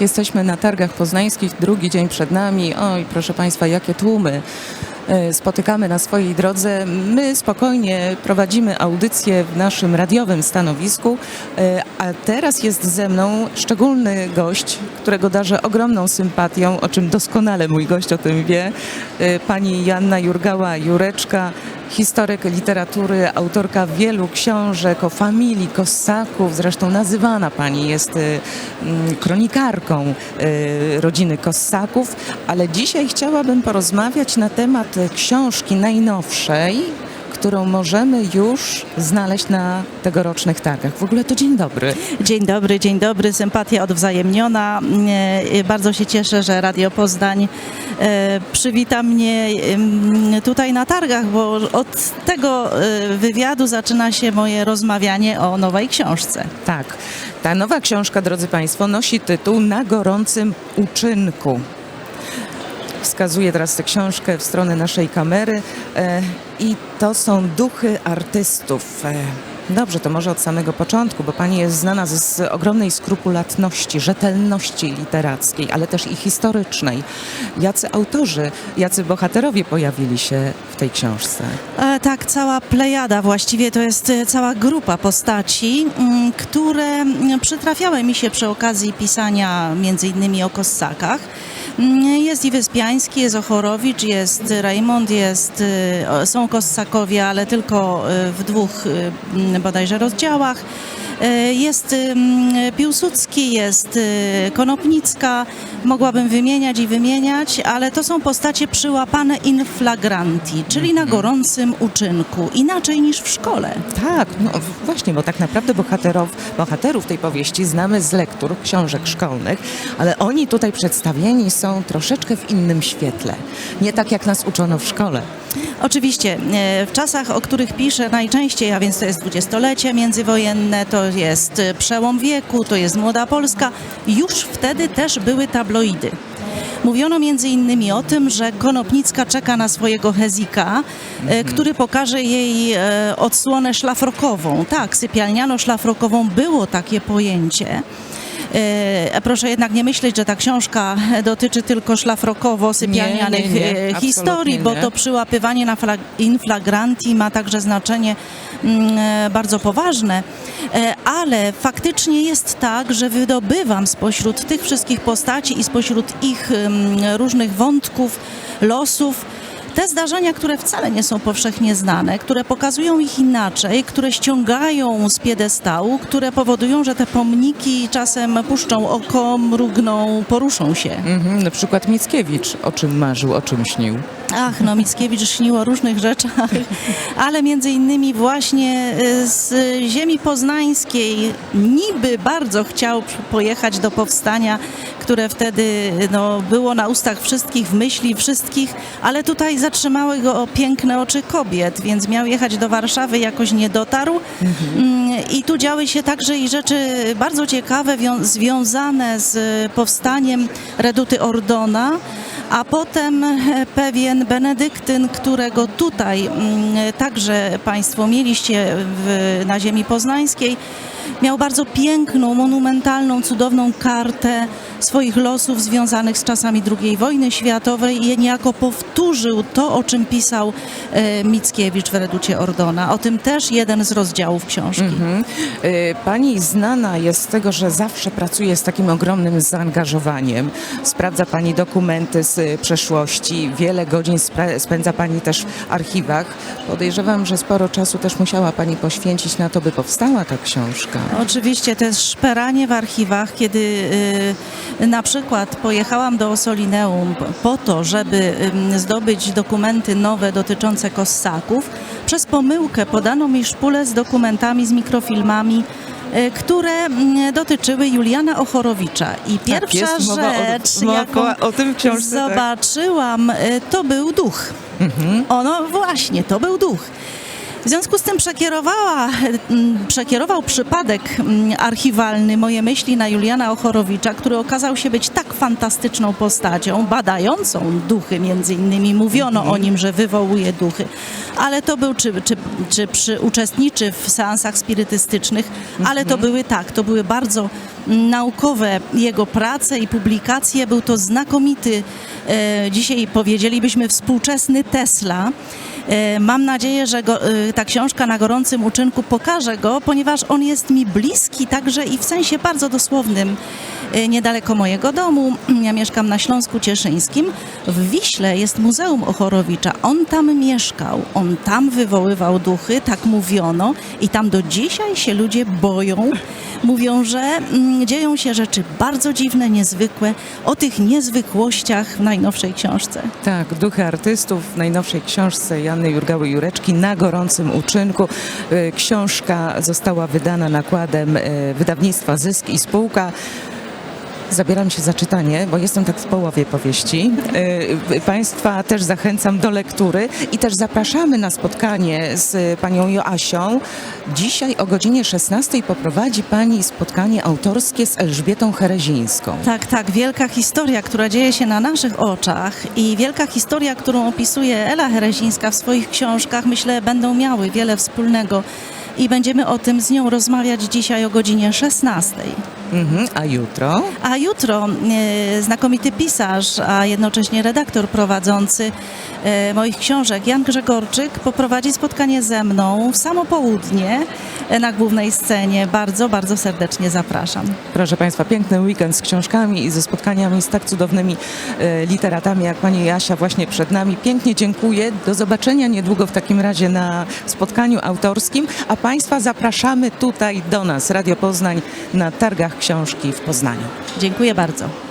tak, jesteśmy na targach poznańskich, drugi dzień przed nami. Oj, proszę Państwa, jakie tłumy e, spotykamy na swojej drodze. My spokojnie prowadzimy audycję w naszym radiowym stanowisku, e, a teraz jest ze mną szczególny gość, którego darzę ogromną sympatią, o czym doskonale mój gość o tym wie, e, pani Janna Jurgała-Jureczka, historyk literatury, autorka wielu książek o familii Kossaków. Zresztą nazywana pani jest y, mm, kronikarką y, rodziny Kossaków, ale dzisiaj chciałabym porozmawiać na temat książki najnowszej, którą możemy już znaleźć na tegorocznych targach. W ogóle to dzień dobry. Dzień dobry, dzień dobry, sympatia odwzajemniona. E, Bardzo się cieszę, że Radio Poznań e, przywita mnie tutaj na targach, bo od tego e, wywiadu zaczyna się moje rozmawianie o nowej książce. Tak, ta nowa książka, drodzy Państwo, nosi tytuł Na gorącym uczynku. Wskazuję teraz tę książkę w stronę naszej kamery e, i to są duchy artystów. E, Dobrze, to może od samego początku, bo pani jest znana z, ogromnej skrupulatności, rzetelności literackiej, ale też i historycznej. Jacy autorzy, jacy bohaterowie pojawili się w tej książce? E, Tak, cała plejada, właściwie to jest e, cała grupa postaci, mm, które mm, przytrafiały mi się przy okazji pisania między innymi o Kossakach. Jest i Wyspiański, jest Ochorowicz, jest Rajmond, jest, o, są Kossakowie, ale tylko e, w dwóch m, bodajże rozdziałach. E, Jest ym, Piłsudski, jest y, Konopnicka, mogłabym wymieniać i wymieniać, ale to są postacie przyłapane in flagranti, czyli na gorącym uczynku, inaczej niż w szkole. Tak, no właśnie, bo tak naprawdę bohaterów, bohaterów tej powieści znamy z lektur książek szkolnych, ale oni tutaj przedstawieni są troszeczkę w innym świetle. Nie tak jak nas uczono w szkole. Oczywiście, e, w czasach, o których piszę najczęściej, a więc to jest dwudziestolecie międzywojenne, to jest e, przełom wieku, to jest młoda Polska, już wtedy też były tabloidy. Mówiono między innymi o tym, że Konopnicka czeka na swojego Hezika, e, który pokaże jej odsłonę szlafrokową. Tak, sypialniano-szlafrokową było takie pojęcie. E, Proszę jednak nie myśleć, że ta książka dotyczy tylko szlafrokowo-sypialnianych Nie, nie, nie, e, historii, bo to nie. przyłapywanie na flag- in flagranti ma także znaczenie mm, e, bardzo poważne, ale faktycznie jest tak, że wydobywam spośród tych wszystkich postaci i spośród ich mm, różnych wątków, losów, te zdarzenia, które wcale nie są powszechnie znane, które pokazują ich inaczej, które ściągają z piedestału, które powodują, że te pomniki czasem puszczą oko, mrugną, poruszą się. Mhm, na przykład Mickiewicz o czym marzył, o czym śnił. Ach, no Mickiewicz śnił o różnych rzeczach, ale między innymi właśnie y, z ziemi poznańskiej niby bardzo chciał pojechać do powstania, które wtedy no, było na ustach wszystkich, w myśli wszystkich, ale tutaj zatrzymały go piękne oczy kobiet, więc miał jechać do Warszawy, jakoś nie dotarł. Mm, I tu działy się także i rzeczy bardzo ciekawe, wią- związane z powstaniem Reduty Ordona, a potem e, pewien benedyktyn, którego tutaj mm, także Państwo mieliście w, na ziemi poznańskiej, miał bardzo piękną, monumentalną, cudowną kartę swoich losów związanych z czasami II wojny światowej i niejako powtórzył to, o czym pisał e, Mickiewicz w Reducie Ordona. O tym też jeden z rozdziałów książki. Mhm. Y, Pani znana jest z tego, że zawsze pracuje z takim ogromnym zaangażowaniem. Sprawdza Pani dokumenty z y, przeszłości, wiele godzin spędza Pani też w archiwach. Podejrzewam, że sporo czasu też musiała Pani poświęcić na to, by powstała ta książka. Oczywiście to jest szperanie w archiwach, kiedy y, na przykład pojechałam do Osolineum po to, żeby ym, zdobyć dokumenty nowe dotyczące Kossaków. Przez pomyłkę podano mi szpulę z dokumentami, z mikrofilmami, y, które mm, dotyczyły Juliana Ochorowicza. I pierwsza Tak, mowa o- rzecz, mowa jaką o tym książce, tak. zobaczyłam, y, to był duch. Mhm. Ono właśnie, to był duch. W związku z tym przekierowała, mm, przekierował przypadek mm, archiwalny moje myśli na Juliana Ochorowicza, który okazał się być tak fantastyczną postacią, badającą duchy między innymi. Mówiono o nim, że wywołuje duchy, ale to był, czy, czy, czy przy, uczestniczy w seansach spirytystycznych, ale to były tak, to były bardzo mm, naukowe jego prace i publikacje. Był to znakomity, e, dzisiaj powiedzielibyśmy współczesny Tesla. E, Mam nadzieję, że go, e, ta książka na gorącym uczynku pokaże go, ponieważ on jest mi bliski także i w sensie bardzo dosłownym. E, Niedaleko mojego domu, ja mieszkam na Śląsku Cieszyńskim, w Wiśle jest Muzeum Ochorowicza. On tam mieszkał, on tam wywoływał duchy, tak mówiono i tam do dzisiaj się ludzie boją. Mówią, że mm, dzieją się rzeczy bardzo dziwne, niezwykłe, o tych niezwykłościach w najnowszej książce. Tak, duchy artystów w najnowszej książce Janny Jurgały-Jureczki na gorącym uczynku. Y, Książka została wydana nakładem y, wydawnictwa Zysk i Spółka. Zabieram się za czytanie, bo jestem tak w połowie powieści. Y, Państwa też zachęcam do lektury i też zapraszamy na spotkanie z panią Joasią. Dzisiaj o godzinie 16 poprowadzi pani spotkanie autorskie z Elżbietą Herezińską. Tak, tak, wielka historia, która dzieje się na naszych oczach i wielka historia, którą opisuje Ela Herezińska w swoich książkach, myślę, będą miały wiele wspólnego i będziemy o tym z nią rozmawiać dzisiaj o godzinie 16. Mhm, a jutro? A jutro e, znakomity pisarz, a jednocześnie redaktor prowadzący e, moich książek, Jan Grzegorczyk, poprowadzi spotkanie ze mną w samo południe e, na głównej scenie. Bardzo, bardzo serdecznie zapraszam. Proszę Państwa, piękny weekend z książkami i ze spotkaniami z tak cudownymi e, literatami jak Pani Jasia właśnie przed nami. Pięknie dziękuję. Do zobaczenia niedługo w takim razie na spotkaniu autorskim, a Państwa zapraszamy tutaj do nas, Radio Poznań, na targach książki w Poznaniu. Dziękuję bardzo.